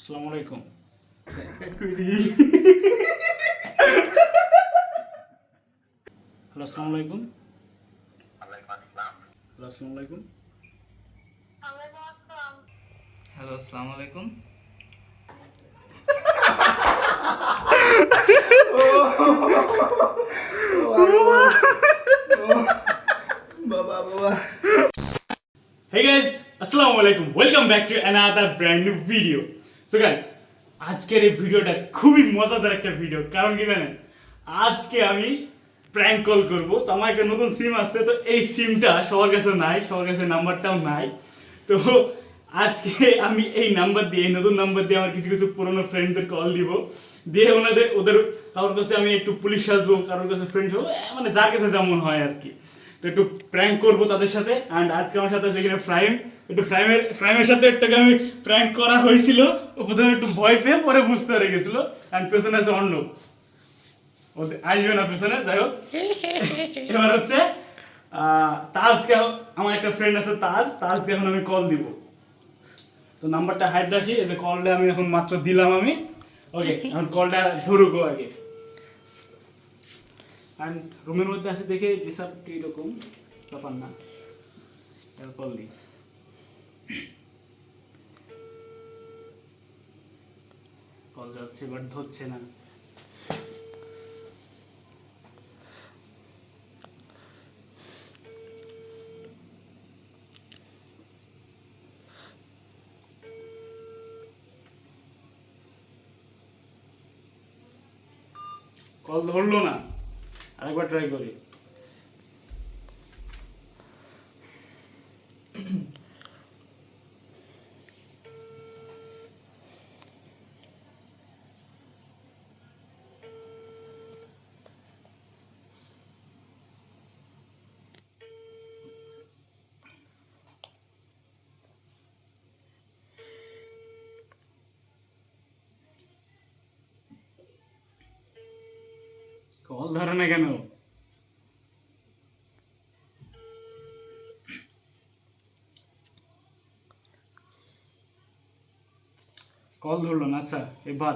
আসসালামু আলাইকুম। হ্যালো আসসালামু আলাইকুম। হ্যালো আসসালামু আলাইকুম। হ্যালো আসসালামু আলাইকুম। বাবা বাবা Hey guys, আসসালামু আলাইকুম। Welcome back to another brand new video so guys আজকের এই ভিডিওটা খুবই মজাদার একটা ভিডিও কারণ কি জানেন? আজকে আমি প্র্যাঙ্ক কল করব। তো আমার একটা নতুন সিম আসছে, তো এই সিমটা সবার কাছে নাই, সবার কাছে নাম্বারটাও নাই। তো আজকে আমি এই নাম্বার দিয়ে, এই নতুন নাম্বার দিয়ে আমার কিছু কিছু পুরোনো ফ্রেন্ডদের কল দিব। দিয়ে ওনাদের, ওদের, কারোর কাছে আমি একটু পুলিশ আসব কারোর কাছে ফ্রেন্ড হব মানে যার কাছে যেমন হয় আর কি। তো একটু প্র্যাঙ্ক করব তাদের সাথে। অ্যান্ড আজকে আমার সাথে এখানে ফ্রাইম একটু ফ্রাইমের ফ্রাইমের সাথে একটাকে আমি প্র্যাঙ্ক করা হয়েছিল। ও প্রথমে একটু ভয় পেয়ে পরে বুঝতে পেরে গেছিল। অ্যান্ড পেছনে আছে অর্ণব ওদের আসবে না পেছনে যাই হোক। এবার হচ্ছে তাজকে আমার একটা ফ্রেন্ড আছে তাজ। তাজকে এখন আমি কল দিব। তো নাম্বারটা হাইড রাখি। এই যে কলটা আমি এখন মাত্র দিলাম আমি। ওকে এখন কলটা ধরুক ও আগে। অ্যান্ড রুমের মধ্যে আছে দেখে ডিসার্ভ এরকম ব্যাপার না। কল দিই কল যাচ্ছে বাট ধরছে না। কল ধরলো না। আরেকবার ট্রাই করি। কল ধরে না কেন? কল ধরলো না আচ্ছা এবার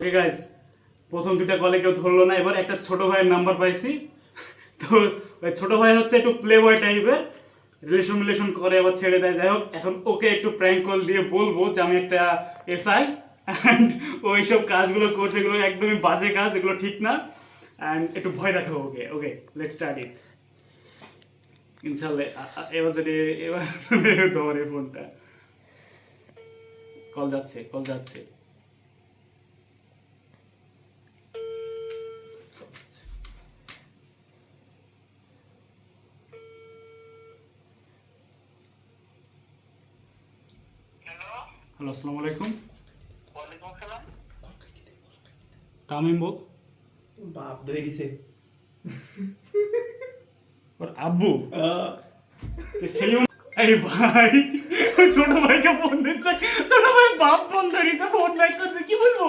এই গাইস প্রথম দুটা কলে কেউ ধরলো না, এবার একটা ছোট ভাইয়ের নাম্বার পাইছি। তো ছোট ভাই হচ্ছে একটু প্লে বয় টাইপের রিলেশন রিলেশন করে, আবার ছেড়ে দেয়। যাই হোক, এখন ওকে একটু প্র্যাঙ্ক কল দিয়ে বলব যে আমি একটা এসআই অ্যান্ড ওইসব কাজগুলো করছে, এগুলো একদমই বাজে কাজ, এগুলো ঠিক না। অ্যান্ড একটু ভয় দেখাবো ওকে ওকে লেট স্টার্ট ইট ইনশাল্লাহ এবার যদি এবার ধরে ফোনটা কল যাচ্ছে কল যাচ্ছে। হ্যালো আসসালামু। আলাইকুম তামিম বল। বাপ ধরে গেছে ওর আব্বু? সেলিম এই ভাই ছোট ভাইকে ফোন দিচ্ছে। ছোট ভাই বাপ ফোন ধরিছে ফোন ব্যাক করছে কি বলব?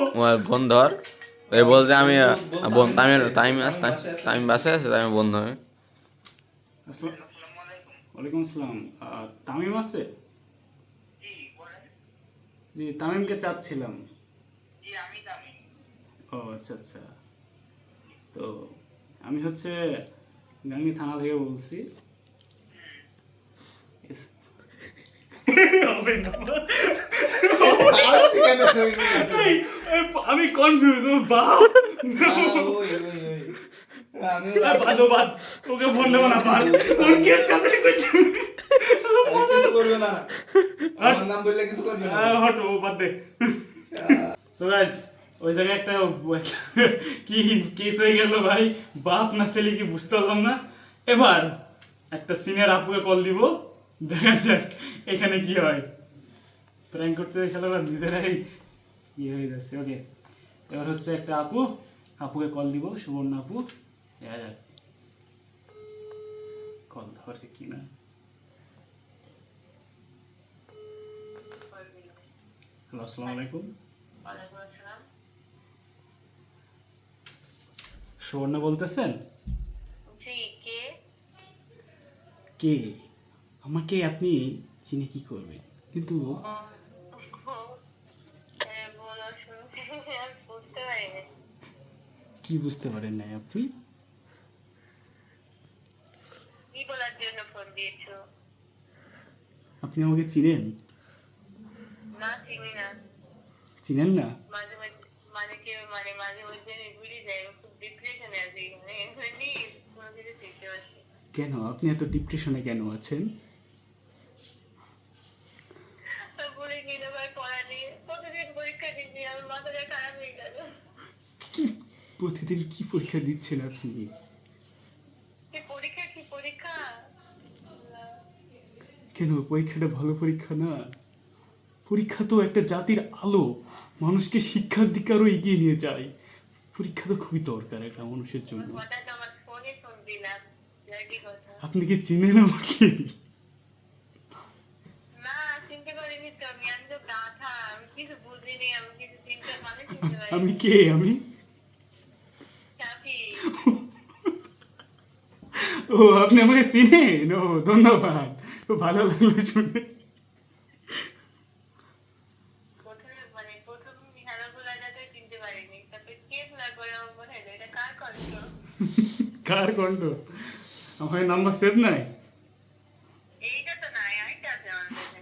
ফোন ধর। এ বলছে আমি বোন টাইম টাইম আস টাইম বাসে আছে। টাইম বন্ধ হবে ওয়ালাইকুম আসসালাম। তামিম আছে? জি তামিমকে চাচ্ছিলাম। ও আচ্ছা আচ্ছা। তো আমি হচ্ছে গাঙ্গি থানা থেকে বলছি। আমি কনফিউজ বাপ। ওকে ফোন দেবো না বাদ। ওর কেস কাছে করছে কিছু করবে না আমার নাম বললে কিছু করবে না। আহ, হটো বাদ দে। সো গাইস ওই জায়গায় একটা কি কেস হয়ে গেল ভাই? বাপ না ছেলে কি বুঝতে পারলাম না? এবার একটা সিনিয়র আপুকে কল দিব। দেখা যাক এখানে কি হয়। প্র্যাঙ্ক করতে গেলে নিজেরাই ইয়ে হয়ে যাচ্ছে। ওকে এবার হচ্ছে একটা আপু। আপুকে কল দিব, সুবর্ণ আপু। দেখা যাক। কল ধরে কি না? হ্যালো আসসালামু আলাইকুম। সুবর্ণ বলতেছেন? জি কে? কে? আমাকে আপনি চিনে কি করবেন? কিন্তু কি বুঝতে পারেন নাই আপনি? বলার জন্য আপনি আমাকে চিনেন? না চিনি না। চিনেন না? মাঝে মাঝে মানে কি মানে মাঝে আমি ভুলে যাই। মানে কোনো আপনি এত ডিপ্রেশনে কেন আছেন? প্রতিদিন কি? প্রতিদিন কি পরীক্ষা দিচ্ছেন আপনি? কি পরীক্ষা কি পরীক্ষা? কেন? পরীক্ষাটা ভালো পরীক্ষা না? পরীক্ষা তো একটা জাতির আলো। মানুষকে শিক্ষার দিকে আরও এগিয়ে নিয়ে যায়। পরীক্ষা তো খুবই দরকার একটা মানুষের জন্য। আপনি কি চিনেন আমাকে? আমি কে? আমি? ও আপনি আমাকে চিনেন? ও ধন্যবাদ। ভালো লাগল শুনে প্রথমে মানে প্রথম হ্যালো গোলাটাকে চিনতে পারিনি তারপরে কে ফোলা করে আমার মনে হলো এটা কার কণ্ঠ কার কণ্ঠ আমার নাম্বার সেভ নাই।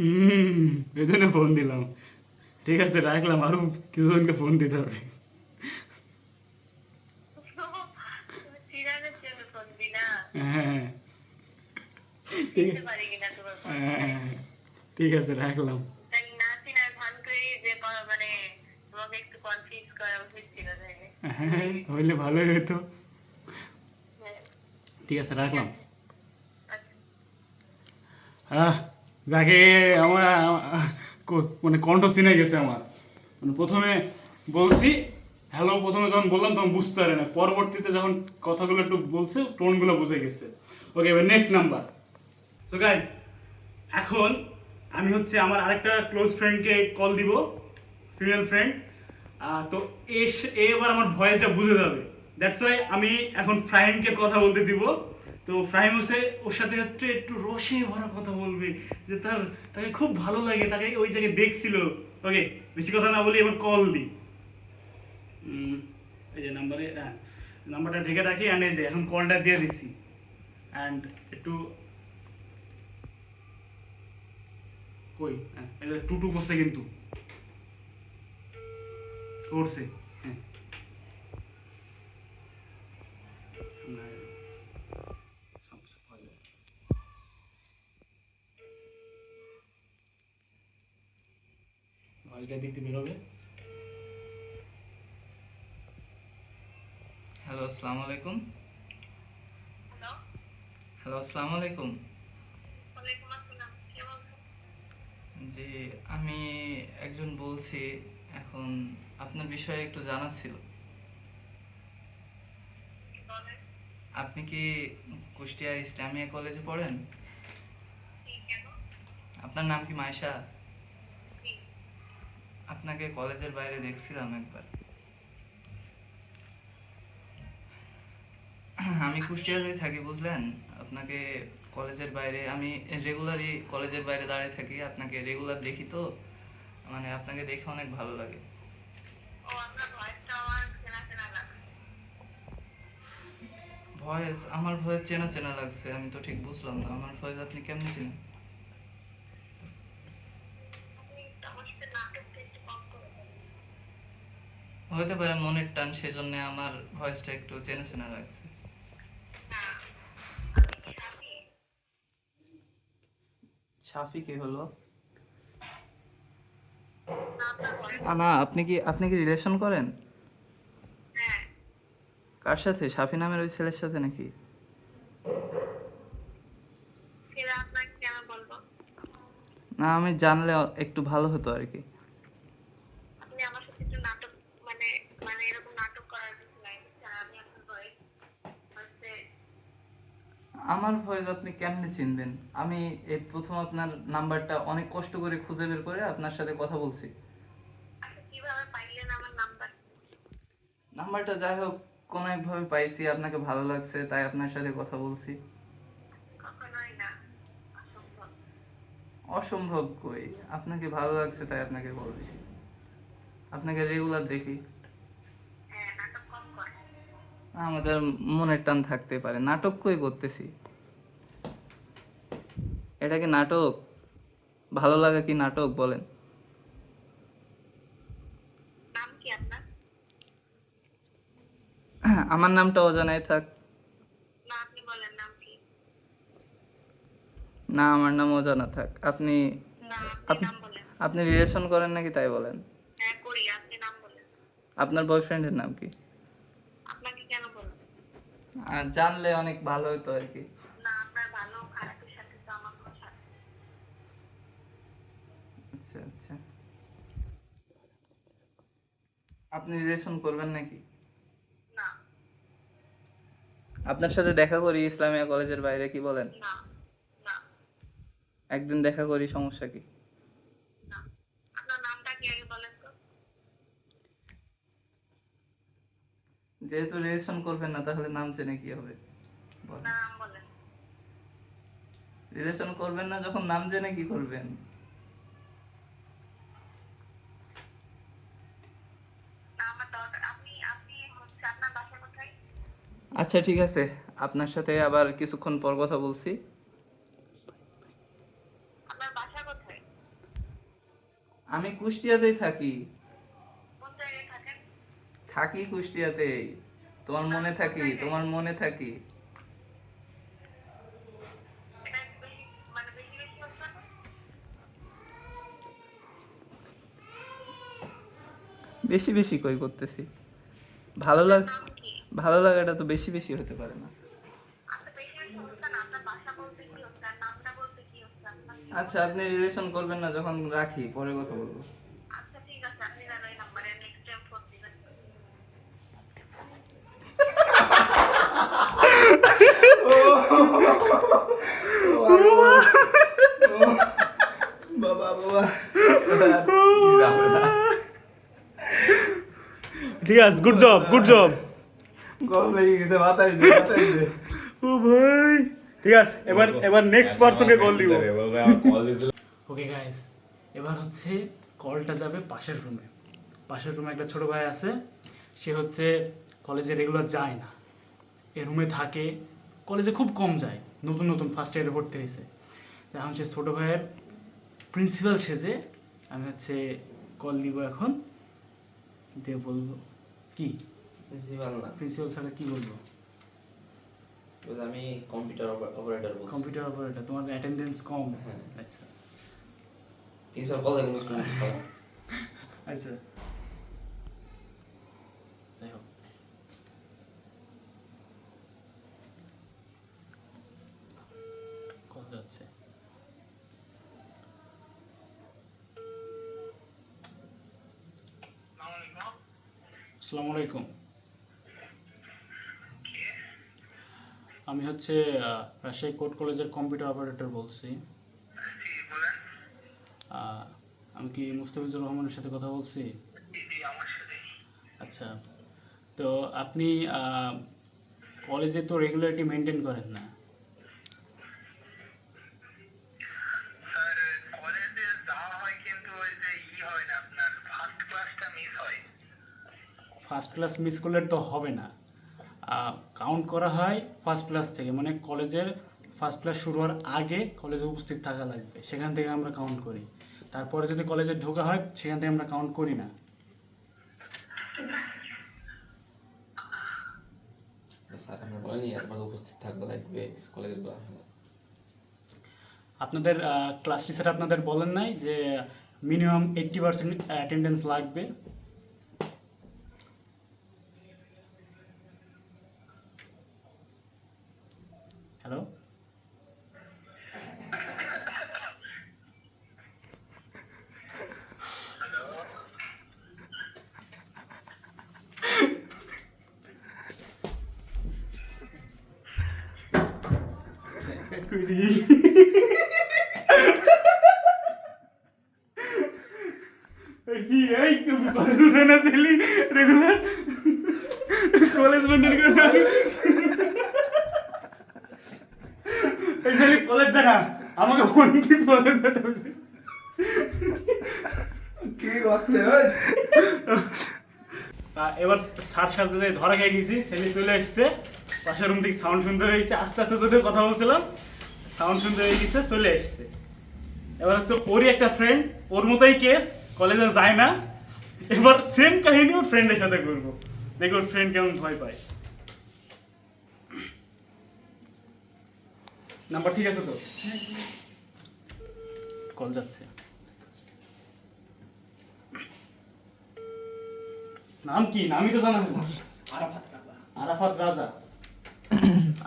হুম এই জন্য ফোন দিলাম। ঠিক আছে রাখলাম। আরও কিছুজনকে ফোন দিতে হবে। হ্যাঁ। হ্যাঁ ঠিক আছে রাখলাম। তাই না চিনার ভান ঠিক আছে রাখলাম। আহ যাকে আমার মানে কণ্ঠ চিনে গেছে আমার। মানে প্রথমে বলছি হ্যালো প্রথমে যখন বললাম তখন বুঝতে পারে না। পরবর্তীতে যখন কথাগুলো একটু বলছে টোনগুলো বুঝে গেছে। ওকে এবার নেক্সট নাম্বার তো গাইজ এখন আমি হচ্ছে আমার আরেকটা ক্লোজ ফ্রেন্ডকে কল দিব ফিমেল ফ্রেন্ড তো এ এবার আমার ভয়েসটা বুঝে যাবে। দ্যাটস ওয়াই আমি এখন ফ্রাহিমকে কথা বলতে দিব। তো ফ্রাহিম হচ্ছে ওর সাথে হচ্ছে একটু রসে ভরা কথা বলবে, যে তার, তাকে খুব ভালো লাগে, তাকে ওই জায়গায় দেখছিল। ওকে বেশি কথা না বলি এবার কল দিই। এই যে নাম্বারে হ্যাঁ নাম্বারটা ঢেকে রাখি অ্যান্ড এই যে এখন কলটা দিয়ে দিচ্ছি অ্যান্ড একটু কই? হ্যাঁ টুটু করছে কিন্তু। করছে হ্যাঁ না, সব সব হয়ে যাবে। দিতে বেরোবে। হ্যালো আসসালামু আলাইকুম। হ্যালো হ্যালো আসসালামু আলাইকুম। জি আমি একজন বলছি এখন আপনার বিষয়ে একটু জানার ছিল। আপনি কি কুষ্টিয়া ইসলামিয়া কলেজে পড়েন? আপনার নাম কি মাইশা কি আপনাকে কলেজের বাইরে দেখছিলাম একবার। আমি কুষ্টিয়াতে থাকি বুঝলেন? আপনাকে কলেজের বাইরে আমি রেগুলারই কলেজের বাইরে দাঁড়িয়ে থাকি আপনাকে রেগুলার দেখি তো। মানে আপনাকে দেখে অনেক ভালো লাগে। ভয়েস আমার ভয়েস চেনা চেনা লাগছে আমি তো ঠিক বুঝলাম না। আমার ভয়েস আপনি কেমনে চিনেন আপনি একটু আমার সাথে নাটকটা একটু কম করে বলুন। হতে পারে মনের টান সেজন্য আমার ভয়েসটা একটু চেনা চেনা লাগছে। না আপনি কি হাসি সাফি কি হলো? না আপনি কি আপনি কি রিলেশন করেন? হ্যাঁ। কার সাথে? সাফি নামের ওই ছেলের সাথে নাকি? না আমি জানলে একটু ভালো হতো আর কি আপনি আমার সাথে একটু নাটক মানে মানে এরকম নাটক করার কিছু নাই বুঝছেন? আমি আপনার ভয়েস হচ্ছে আমার ভয়েস আপনি কেমনে চিনবেন? আমি এই প্রথম আপনার নাম্বারটা অনেক কষ্ট করে খুঁজে বের করে আপনার সাথে কথা বলছি। আচ্ছা নাম্বারটা যাই হোক কোনো একভাবে পাইছি আপনাকে ভালো লাগছে তাই আপনার সাথে কথা বলছি। অসম্ভব। অসম্ভব কই আপনাকে ভালো লাগছে তাই আপনাকে বল দিছি। আপনাকে রেগুলার দেখি হ্যাঁ নাটক কম করে আমাদের মনের টান থাকতে পারে। নাটক কই করতেছি? এটা কি নাটক? ভালো লাগা কি নাটক বলেন। আমার নামটা অজানাই থাক। না আমার নাম অজানা থাক। আপনি আপনি রিলেশন করেন নাকি তাই বলেন? হ্যাঁ বলেন। আপনার বয়ফ্রেন্ডের নাম কি আপনাকে কেন বলব আর জানলে অনেক ভালো হতো আর কি। আচ্ছা আচ্ছা। আপনি রিলেশন করবেন নাকি? না। আপনার সাথে দেখা করি ইসলামিয়া কলেজের বাইরে কি বলেন? না না। একদিন দেখা করি সমস্যা কি না আপনার নামটা কি আগে বলেন তো যেহেতু রিলেশন করবেন না তাহলে নাম জেনে কি হবে? রিলেশন করবেন না যখন নাম জেনে কি করবেন? আচ্ছা ঠিক আছে। আপনার সাথে আবার কিছুক্ষণ পর কথা বলছি। আমি কুষ্টিয়াতেই থাকি। থাকি কুষ্টিয়াতেই তোমার মনে থাকি, তোমার মনে থাকি। বেশি বেশি কই করতেছি। ভালো লাগ, ভালো লাগাটা তো বেশি বেশি হতে পারে না। আচ্ছা আপনি রিলেশন করবেন না যখন রাখি, পরে কথা বলব আচ্ছা ঠিক আছে আপনি যেন এই নাম্বারে নেক্সট টাইম ফোন দিবেন বাবা বাবা ঠিক আছে গুড জব গুড জব গরম লেগে গেছে মাথায় দে মাথায় দে। ও ভাই। ঠিক আছে এবার এবার নেক্সট পারসনকে কল দিব। ওকে গাইস এবার হচ্ছে কলটা যাবে পাশের রুমে পাশের রুমে একটা ছোট ভাই আছে সে হচ্ছে কলেজে রেগুলার যায় না। এ রুমে থাকে কলেজে খুব কম যায়। নতুন নতুন ফার্স্ট ইয়ারে ভর্তি হয়েছে। এখন সে ছোটো ভাইয়ের প্রিন্সিপাল সেজে আমি হচ্ছে কল দিব এখন। দিয়ে বলব কি? প্রিন্সিপাল না। প্রিন্সিপাল স্যার কি বলব? আমি কম্পিউটার অপারেটর বলছি। কম্পিউটার অপারেটর তোমার অ্যাটেন্ডেন্স কম। হ্যাঁ। আচ্ছা। প্রিন্সিপাল কল দেখুন আচ্ছা যাই হোক কল যাচ্ছে আসসালামু আলাইকুম। আমি হচ্ছে রাজশাহী কোর্ট কলেজের কম্পিউটার অপারেটর বলছি। আমি কি মুস্তাফিজুর রহমানের সাথে কথা বলছি? আচ্ছা তো আপনি কলেজে তো রেগুলারিটি মেনটেন করেন না স্যার কলেজে যাওয়া হয় কিন্তু ওই যে ই হয় না আপনার ফার্স্ট ক্লাসটা মিস হয় ফার্স্ট ক্লাস মিস করলে তো হবে না। কাউন্ট করা হয় ফার্স্ট ক্লাস থেকে মানে কলেজের ফার্স্ট ক্লাস শুরু হওয়ার আগে কলেজে উপস্থিত থাকা লাগবে। সেখান থেকে আমরা কাউন্ট করি। তারপরে যদি কলেজে ঢোকা হয় সেখান থেকে আমরা কাউন্ট করি না। স্যার আমরা বলেনি একবার উপস্থিত থাকবে লাগবে কলেজের আপনাদের ক্লাস টিচার আপনাদের বলেন নাই যে মিনিমাম এইট্টি পার্সেন্ট অ্যাটেন্ডেন্স লাগবে। হ্যালো এই কলেজ না ছেলি রেগুলার কলেজ মেনটেন করে না এই ছেলে কলেজ জানা আমাকে ফোন কি যেতে কি করছে এবার সার সাজতে ধরা খেয়ে গেছি ছেলে চলে এসছে। পাশের রুম থেকে সাউন্ড শুনতে হয়েছে আস্তে আস্তে যদি কথা বলছিলাম। সাউন্ড শুনতে হয়ে গেছে চলে এসছে। এবার হচ্ছে ওরই একটা ফ্রেন্ড ওর মতোই কেস কলেজে যায় না। এবার সেম কাহিনী ওর ফ্রেন্ডের সাথে করব। দেখো ওর ফ্রেন্ড কেমন ভয় পায়। নাম্বার ঠিক আছে তো? কল যাচ্ছে। নাম কি? নামই তো জানা হয়েছে আরাফাত রাজা। আরাফাত রাজা?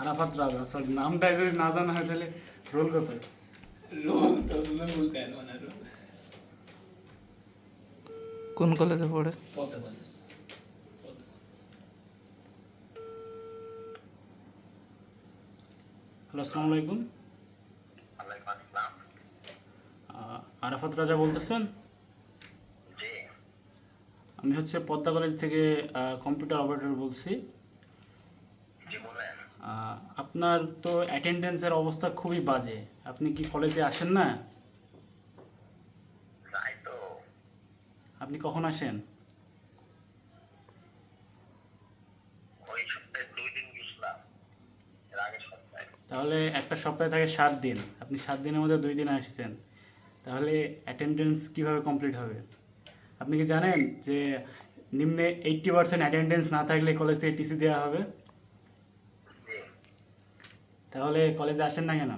আরাফাত রাজা সরি নামটা যদি না জানা হয় তাহলে রোল করতে রোল তো তুমি বলতে পারো কোন কলেজে পড়ে? কলেজ হ্যালো আসসালামু আলাইকুম। আরাফাত রাজা বলতেছেন? আমি হচ্ছে পদ্মা কলেজ থেকে কম্পিউটার অপারেটর বলছি। আপনার তো অ্যাটেন্ডেন্সের অবস্থা খুবই বাজে। আপনি কি কলেজে আসেন না? আপনি কখন আসেন ওই সপ্তাহে দুই দিন গেছিলাম এর আগের সপ্তাহে তাহলে একটা সপ্তাহে থাকে সাত দিন। আপনি সাত দিনের মধ্যে দুই দিন আসছেন। তাহলে অ্যাটেন্ডেন্স কীভাবে কমপ্লিট হবে? আপনি কি জানেন যে নিম্নে এইট্টি পার্সেন্ট অ্যাটেন্ডেন্স না থাকলে কলেজ থেকে টিসি দেওয়া হবে? তাহলে কলেজে আসেন না কেন?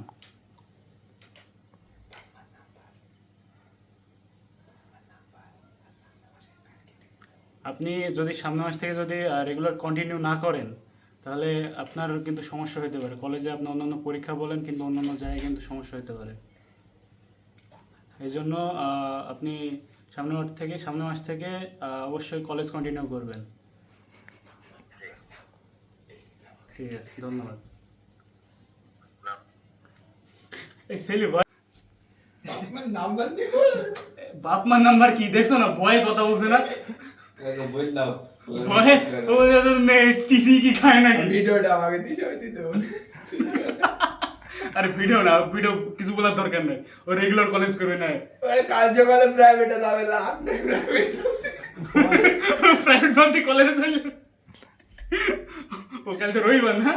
আপনি যদি সামনে মাস থেকে যদি রেগুলার কন্টিনিউ না করেন তাহলে আপনার কিন্তু সমস্যা হতে পারে। কলেজে আপনি অন্যান্য পরীক্ষা বলেন কিন্তু অন্যান্য জায়গায় কিন্তু সমস্যা হতে পারে। এই জন্য আপনি সামনে মাস থেকে সামনে মাস থেকে অবশ্যই কলেজ কন্টিনিউ করবেন। ঠিক আছে ধন্যবাদ। এই সেলি ভাই আমার নাম্বার বাপ মার নাম্বার কি? দেখছ না ভয়ে কথা বলছে না? বললাম টিসি কি খায় নাকি ভিডিওটা আমাকে দিস হয়তো তো আরে ভিডিও না ভিডিও কিছু বলার দরকার নেই ও রেগুলার কলেজ করবে না ওরে কাল সকালে প্রাইভেটে যাবে লাখ প্রাইভেট আছে প্রাইভেট মান্থে কলেজে চলে ও কাল তো রবিবার না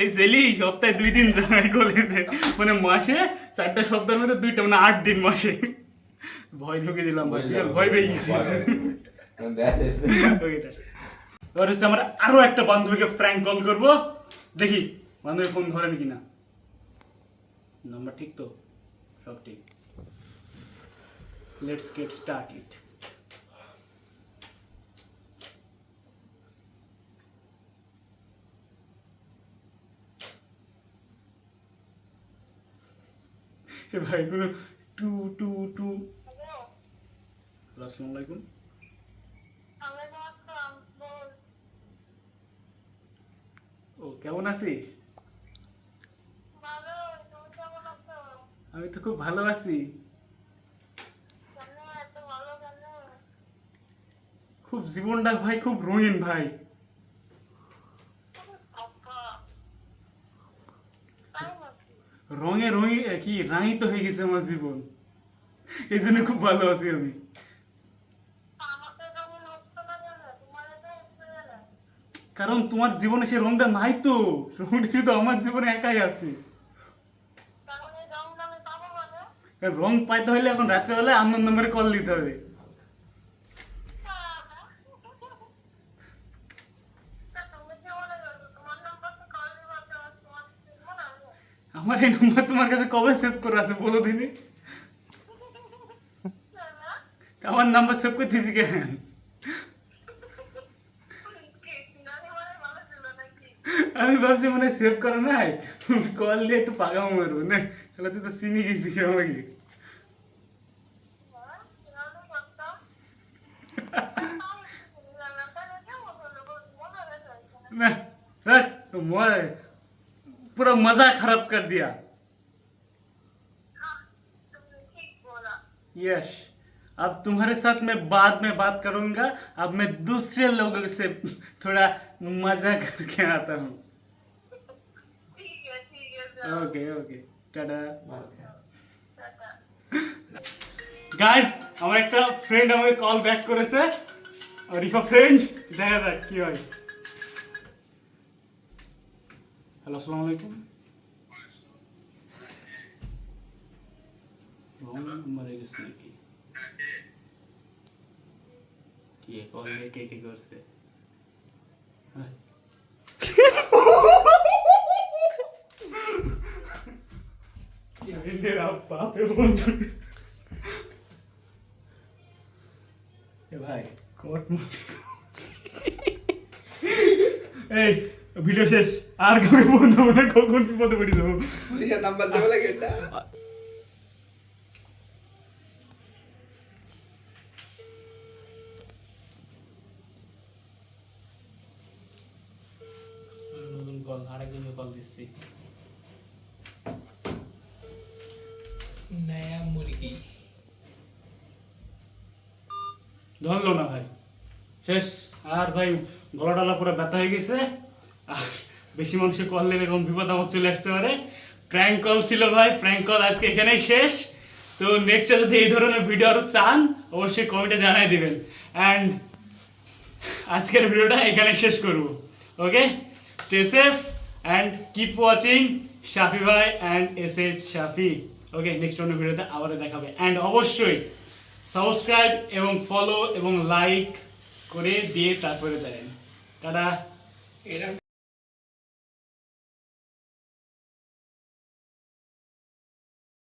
এই সেলি সপ্তাহে দুই দিন যায় কলেজে মানে মাসে চারটা সপ্তাহের মধ্যে দুইটা মানে আট দিন মাসে ভয় ঢুকে দিলাম ভাই ভয় পেয়ে গেছি। এবার হচ্ছে আমরা আরও একটা বান্ধবীকে ফ্র্যাঙ্ক কল করব। দেখি, বান্ধবী ফোন ধরেন কিনা নাম্বার ঠিক তো? সব ঠিক। লেটস গেট স্টার্ট ইট এ ভাই কোনো টু টু টু আসসালামু আলাইকুম ওয়ালাইকুম আসসালাম বল ও কেমন আছিস? আমি তো খুব ভালো আছি। খুব জীবনটা ভাই খুব রঙিন ভাই। রঙে রঙি কি রাঙিত হয়ে গেছে আমার জীবন। এই জন্য খুব ভালো আছি আমি আমাকে কেমন হচ্ছে না কেন তোমার এটা হচ্ছে না কারণ তোমার জীবনে সে রংটা নাই তো। রংটা শুধু আমার জীবনে একাই আছে। মানে? রং পাইতে হলে এখন রাত্রেবেলায় আমার নম্বরে কল দিতে হবে? আমার এই নম্বর তোমার কাছে কবে সেভ করে আছে বলো দিদি? আমার নাম্বার সেভ করে দিয়েছি কেন? আমি ভাবছি মানে সেভ করা নাই কল দিয়ে একটু পাকাও মারবো না তাহলে তুই তো চিনি গেছি আমাকে হ্যাঁ, চিনারি করতাম। রান্নাটা রেখে মতো লোক মনে রেখে ना रख मोए पूरा मजा खराब कर दिया हाँ, तुमने ठीक बोला यश अब तुम्हारे साथ मैं बाद में बात करूंगा अब मैं दूसरे लोगों से थोड़ा मजा करके आता हूँ ठीक है ठीक है जाओ okay okay tata tata guys আমার একটা ফ্রেন্ড আমাকে কল ব্যাক করেছে আর রিফা ফ্রেন্ড দেখা যাক কি হয় হ্যালো আসসালামু আলাইকুম রং নাম্বারে গেছে নাকি কি কল কে কে করছে? হ্যাঁ। ভাই কোট এই ভিডিও শেষ। আর কাউকে বন্ধু কখন বিপদে পড়ি দেবো পুলিশের নাম্বার দেবো লাগে ধরলো না ভাই। শেষ। আর ভাই গলা ডালা পুরো ব্যথা হয়ে গেছে। আর বেশি মানুষে কল নিলে এরকম বিপদ আমার চলে আসতে পারে। প্র্যাঙ্ক কল ছিল ভাই প্র্যাঙ্ক কল আজকে এখানেই শেষ। তো নেক্সট যদি এই ধরনের ভিডিও আরও চান, অবশ্যই কমেন্টে জানাই দিবেন। অ্যান্ড আজকের ভিডিওটা এখানে শেষ করব। Okay stay safe and keep watching Shafi ভাই and S S Shafi okay next অন্য ভিডিওতে আবার দেখাবে। অ্যান্ড অবশ্যই সাবস্ক্রাইব এবং ফলো এবং লাইক করে দিয়ে তারপরে যাবেন। টাটা। এরা